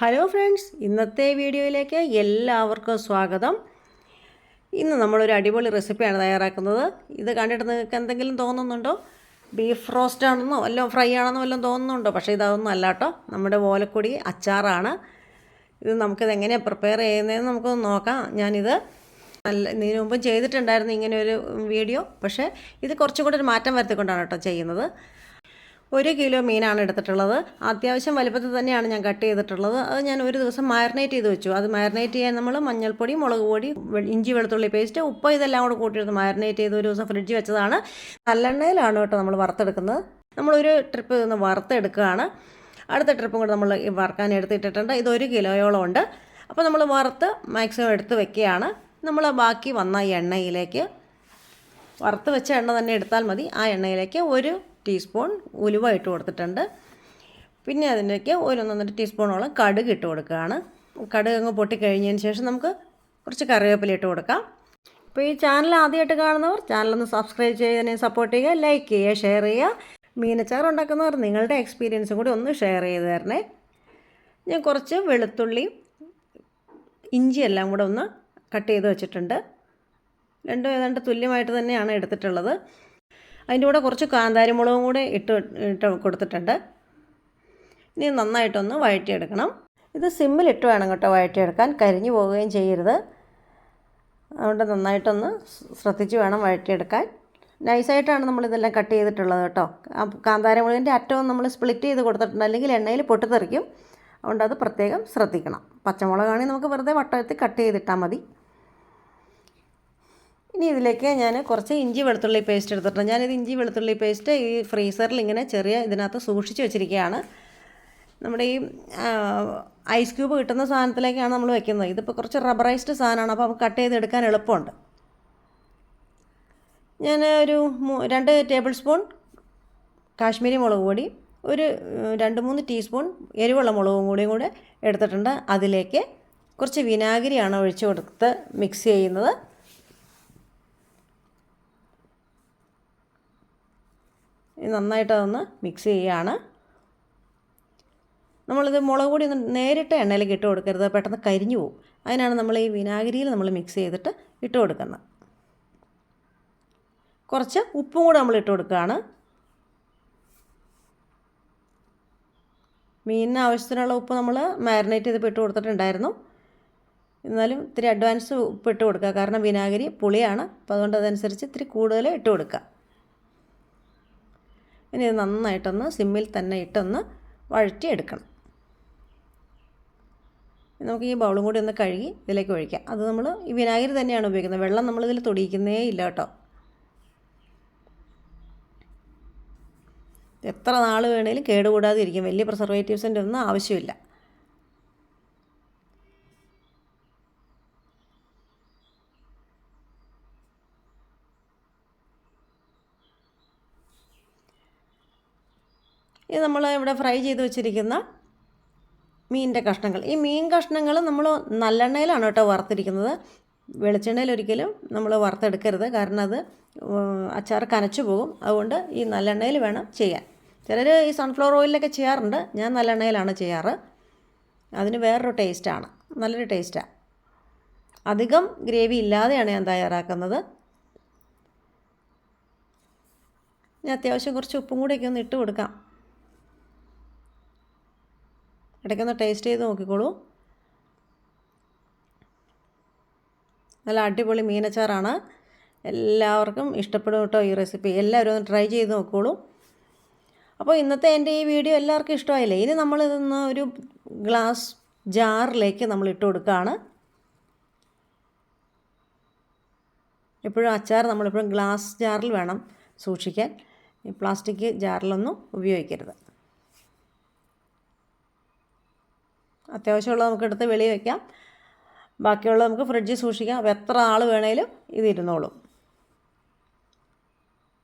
Hello friends ഇന്നത്തെ വീഡിയോയിലേക്ക് എല്ലാവർക്കും സ്വാഗതം. ഇന്ന് നമ്മളൊരു അടിപൊളി റെസിപ്പിയാണ് തയ്യാറാക്കുന്നത്. ഇത് കണ്ടിട്ട് നിങ്ങൾക്ക് എന്തെങ്കിലും തോന്നുന്നുണ്ടോ? ബീഫ് റോസ്റ്റ് ആണെന്നോ അല്ലോ ഫ്രൈ ആണെന്നോ വല്ലതും തോന്നുന്നുണ്ടോ? പക്ഷേ ഇതൊന്നും അല്ല കേട്ടോ. നമ്മുടെ ഓലക്കൊടി അച്ചാറാണ്. ഇത് നമുക്കിത് എങ്ങനെയാണ് പ്രിപ്പയർ ചെയ്യുന്നതെന്ന് നമുക്കൊന്ന് നോക്കാം. ഞാനിത് നല്ല ഇതിനു മുമ്പ് ചെയ്തിട്ടുണ്ടായിരുന്നു ഇങ്ങനെ ഒരു വീഡിയോ. പക്ഷേ ഇത് കുറച്ചും കൂടെ ഒരു മാറ്റം വരുത്തിക്കൊണ്ടാണ് കേട്ടോ ചെയ്യുന്നത്. ഒരു കിലോ മീനാണ് എടുത്തിട്ടുള്ളത്. അത്യാവശ്യം വലുപ്പത്തിൽ തന്നെയാണ് ഞാൻ കട്ട് ചെയ്തിട്ടുള്ളത്. അത് ഞാൻ ഒരു ദിവസം മാരിനേറ്റ് ചെയ്ത് വെച്ചു. അത് മാരിനേറ്റ് ചെയ്യാൻ നമ്മൾ മഞ്ഞൾപ്പൊടി മുളക് പൊടി ഇഞ്ചി വെളുത്തുള്ളി പേസ്റ്റ് ഉപ്പ് ഇതെല്ലാം കൂടെ കൂട്ടിയിട്ട് മാരിനേറ്റ് ചെയ്ത് ഒരു ദിവസം ഫ്രിഡ്ജ് വെച്ചതാണ്. നല്ലെണ്ണയിലാണ് കേട്ടോ നമ്മൾ വറുത്തെടുക്കുന്നത്. നമ്മളൊരു ട്രിപ്പ് ഇന്ന് വറുത്തെടുക്കുകയാണ്. അടുത്ത ട്രിപ്പും കൂടെ നമ്മൾ വറുക്കാൻ എടുത്തിട്ടിട്ടുണ്ട്. ഇത് ഒരു കിലോയോളം ഉണ്ട്. അപ്പോൾ നമ്മൾ വറുത്ത് മാക്സിമം എടുത്ത് വെക്കുകയാണ്. നമ്മൾ ബാക്കി വന്ന എണ്ണയിലേക്ക് വറുത്ത് വെച്ച എണ്ണ തന്നെ എടുത്താൽ മതി. ആ എണ്ണയിലേക്ക് ഒരു ടീസ്പൂൺ ഉലുവ ഇട്ട് കൊടുത്തിട്ടുണ്ട്. പിന്നെ അതിലേക്ക് ഒരു ഒന്നൊന്നര ടീസ്പൂണോളം കടുക് ഇട്ട് കൊടുക്കുകയാണ്. കടുക് അങ്ങ് പൊട്ടിക്കഴിഞ്ഞതിന് ശേഷം നമുക്ക് കുറച്ച് കറിവേപ്പില ഇട്ട് കൊടുക്കാം. അപ്പോൾ ഈ ചാനൽ ആദ്യമായിട്ട് കാണുന്നവർ ചാനലൊന്ന് സബ്സ്ക്രൈബ് ചെയ്തതിനെ സപ്പോർട്ട് ചെയ്യുക ലൈക്ക് ചെയ്യുക ഷെയർ ചെയ്യുക. മീനച്ചാർ ഉണ്ടാക്കുന്നവർ നിങ്ങളുടെ എക്സ്പീരിയൻസും കൂടി ഒന്ന് ഷെയർ ചെയ്ത് തരണേ. ഞാൻ കുറച്ച് വെളുത്തുള്ളി ഇഞ്ചി എല്ലാം കൂടെ ഒന്ന് കട്ട് ചെയ്ത് വെച്ചിട്ടുണ്ട്. രണ്ടും ഏതാണ്ട് തുല്യമായിട്ട് തന്നെയാണ് എടുത്തിട്ടുള്ളത്. അതിന്റെ കൂടെ കുറച്ച് കാന്താരിമുളകും കൂടെ ഇട്ട് ഇട്ട് കൊടുത്തിട്ടുണ്ട്. ഇനി നന്നായിട്ടൊന്ന് വഴറ്റിയെടുക്കണം. ഇത് സിമ്മിലിട്ട് വേണം കേട്ടോ വഴറ്റിയെടുക്കാൻ. കരിഞ്ഞു പോവുകയും ചെയ്യരുത്. അതുകൊണ്ട് നന്നായിട്ടൊന്ന് ശ്രദ്ധിച്ച് വേണം വഴറ്റിയെടുക്കാൻ. നൈസായിട്ടാണ് നമ്മളിതെല്ലാം കട്ട് ചെയ്തിട്ടുള്ളത് കേട്ടോ. കാന്താരമുളകിന്റെ അറ്റവും നമ്മൾ സ്പ്ലിറ്റ് ചെയ്ത് കൊടുത്തിട്ടുണ്ട്. അല്ലെങ്കിൽ എണ്ണയിൽ പൊട്ടിത്തെറിക്കും. അതുകൊണ്ട് അത് പ്രത്യേകം ശ്രദ്ധിക്കണം. പച്ചമുളകാണെങ്കിൽ നമുക്ക് വെറുതെ വട്ടത്തിൽ കട്ട് ചെയ്തിട്ടാൽ മതി. ഇനി ഇതിലേക്ക് ഞാൻ കുറച്ച് ഇഞ്ചി വെളുത്തുള്ളി പേസ്റ്റ് എടുത്തിട്ടുണ്ട്. ഞാനിത് ഇഞ്ചി വെളുത്തുള്ളി പേസ്റ്റ് ഈ ഫ്രീസറിൽ ഇങ്ങനെ ചെറിയ ഇതിനകത്ത് സൂക്ഷിച്ച് വെച്ചിരിക്കുകയാണ്. നമ്മുടെ ഈ ഐസ് ക്യൂബ് കിട്ടുന്ന സാധനത്തിലേക്കാണ് നമ്മൾ വെക്കുന്നത്. ഇതിപ്പോൾ കുറച്ച് റബ്ബറൈസ്ഡ് സാധനമാണ് അപ്പോൾ നമുക്ക് കട്ട് ചെയ്തെടുക്കാൻ എളുപ്പമുണ്ട്. ഞാൻ ഒരു രണ്ട് ടേബിൾ സ്പൂൺ കാശ്മീരി മുളക് പൊടി ഒരു രണ്ട് മൂന്ന് ടീസ്പൂൺ എരിവുള്ള മുളകും കൂടിയും കൂടെ എടുത്തിട്ടുണ്ട്. അതിലേക്ക് കുറച്ച് വിനാഗിരിയാണ് ഒഴിച്ചു കൊടുത്ത് മിക്സ് ചെയ്യുന്നത്. നന്നായിട്ട് അതൊന്ന് മിക്സ് ചെയ്യുകയാണ് നമ്മളിത് മുളക് പൊടി ഒന്ന് നേരിട്ട് എണ്ണയിലേക്ക് ഇട്ട് കൊടുക്കരുത് പെട്ടെന്ന് കരിഞ്ഞു പോകും അതിനാണ് നമ്മൾ ഈ വിനാഗിരിയിൽ നമ്മൾ മിക്സ് ചെയ്തിട്ട് ഇട്ട് കൊടുക്കുന്നത്. കുറച്ച് ഉപ്പും കൂടെ നമ്മൾ ഇട്ട് കൊടുക്കുകയാണ്. മീനിന് ആവശ്യത്തിനുള്ള ഉപ്പ് നമ്മൾ മാരിനേറ്റ് ചെയ്ത് ഇട്ട് കൊടുത്തിട്ടുണ്ടായിരുന്നു. എന്നാലും ഇത്തിരി അഡ്വാൻസ് ഉപ്പ് ഇട്ട് കൊടുക്കുക. കാരണം വിനാഗിരി പുളിയാണ്. അപ്പോൾ അതുകൊണ്ട് അതനുസരിച്ച് ഇത്തിരി കൂടുതൽ ഇട്ട് കൊടുക്കുക. ഇനി ഇത് നന്നായിട്ടൊന്ന് സിമ്മിൽ തന്നെ ഇട്ടൊന്ന് വഴറ്റിയെടുക്കണം. നമുക്ക് ഈ ബൗളും കൂടി ഒന്ന് കഴുകി ഇതിലേക്ക് ഒഴിക്കാം. അത് നമ്മൾ ഈ വിനാഗിരി തന്നെയാണ് ഉപയോഗിക്കുന്നത്. വെള്ളം നമ്മളിതിൽ തൊടിയിക്കുന്നേ ഇല്ല കേട്ടോ. എത്ര നാൾ വേണേലും കേടുകൂടാതെ ഇരിക്കും വലിയ പ്രിസർവേറ്റീവ്സിന്റെ ഒന്നും ആവശ്യമില്ല. ഇത് നമ്മൾ ഇവിടെ ഫ്രൈ ചെയ്ത് വെച്ചിരിക്കുന്ന മീനിന്റെ കഷ്ണങ്ങൾ. ഈ മീൻ കഷ്ണങ്ങൾ നമ്മൾ നല്ലെണ്ണയിലാണ് കേട്ടോ വറുത്തിരിക്കുന്നത്. വെളിച്ചെണ്ണയിൽ ഒരിക്കലും നമ്മൾ വറുത്തെടുക്കരുത്. കാരണം അത് അച്ചാർ കനച്ചു പോകും. അതുകൊണ്ട് ഈ നല്ലെണ്ണയിൽ വേണം ചെയ്യാൻ. ചിലർ ഈ സൺഫ്ലവർ ഓയിലൊക്കെ ചെയ്യാറുണ്ട്. ഞാൻ നല്ലെണ്ണയിലാണ് ചെയ്യാറ്. അതിന് വേറൊരു ടേസ്റ്റാണ് നല്ലൊരു ടേസ്റ്റാണ് അധികം ഗ്രേവി ഇല്ലാതെയാണ് ഞാൻ തയ്യാറാക്കുന്നത്. ഞാൻ അത്യാവശ്യം കുറച്ച് ഉപ്പും കൂടെയൊക്കെ ഒന്ന് ഇട്ട് കൊടുക്കാം. ഇടയ്ക്കൊന്ന് ടേസ്റ്റ് ചെയ്ത് നോക്കിക്കോളൂ. നല്ല അടിപൊളി മീനച്ചാറാണ്. എല്ലാവർക്കും ഇഷ്ടപ്പെടും കേട്ടോ ഈ റെസിപ്പി എല്ലാവരും ഒന്ന് ട്രൈ ചെയ്ത് നോക്കോളൂ. അപ്പോൾ ഇന്നത്തെ എന്റെ ഈ വീഡിയോ എല്ലാവർക്കും ഇഷ്ടമായില്ലേ? ഇനി നമ്മൾ ഇതൊന്ന് ഒരു ഗ്ലാസ് ജാറിലേക്ക് നമ്മൾ ഇട്ട് കൊടുക്കുകയാണ് എപ്പോഴും അച്ചാർ നമ്മളെപ്പോഴും ഗ്ലാസ് ജാറിൽ വേണം സൂക്ഷിക്കാൻ. ഈ പ്ലാസ്റ്റിക് ജാറിലൊന്നും ഉപയോഗിക്കരുത്. അത്യാവശ്യമുള്ളത് നമുക്ക് എടുത്ത് വെളിയിൽ വയ്ക്കാം ബാക്കിയുള്ളത് നമുക്ക് ഫ്രിഡ്ജിൽ സൂക്ഷിക്കാം. അപ്പോൾ എത്ര ആൾ വേണേലും ഇതിരുന്നോളും.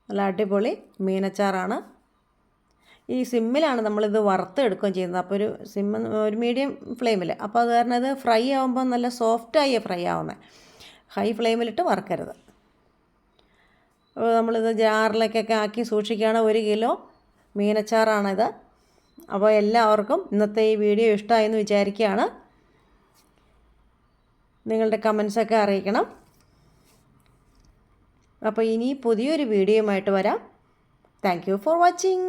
നല്ല അടിപൊളി മീനച്ചാറാണ്. ഈ സിമ്മിലാണ് നമ്മളിത് വറുത്തെടുക്കുകയും ചെയ്യുന്നത്. അപ്പോൾ ഒരു സിമ്മെന്ന് ഒരു മീഡിയം ഫ്ലെയിമിൽ അപ്പോൾ അത് കാരണം ഇത് ഫ്രൈ ആകുമ്പോൾ നല്ല സോഫ്റ്റായി ഫ്രൈ ആവുന്നത് ഹൈ ഫ്ലെയിമിലിട്ട് വറുക്കരുത്. അപ്പോൾ നമ്മളിത് ജാറിലേക്കൊക്കെ ആക്കി സൂക്ഷിക്കുകയാണ്. ഒരു കിലോ മീനച്ചാറാണിത്. അപ്പോൾ എല്ലാവർക്കും ഇന്നത്തെ ഈ വീഡിയോ ഇഷ്ടമായെന്ന് വിചാരിക്കുകയാണ്. നിങ്ങളുടെ കമൻസൊക്കെ അറിയിക്കണം. അപ്പോൾ ഇനി പുതിയൊരു വീഡിയോയുമായിട്ട് വരാം. Thank you for watching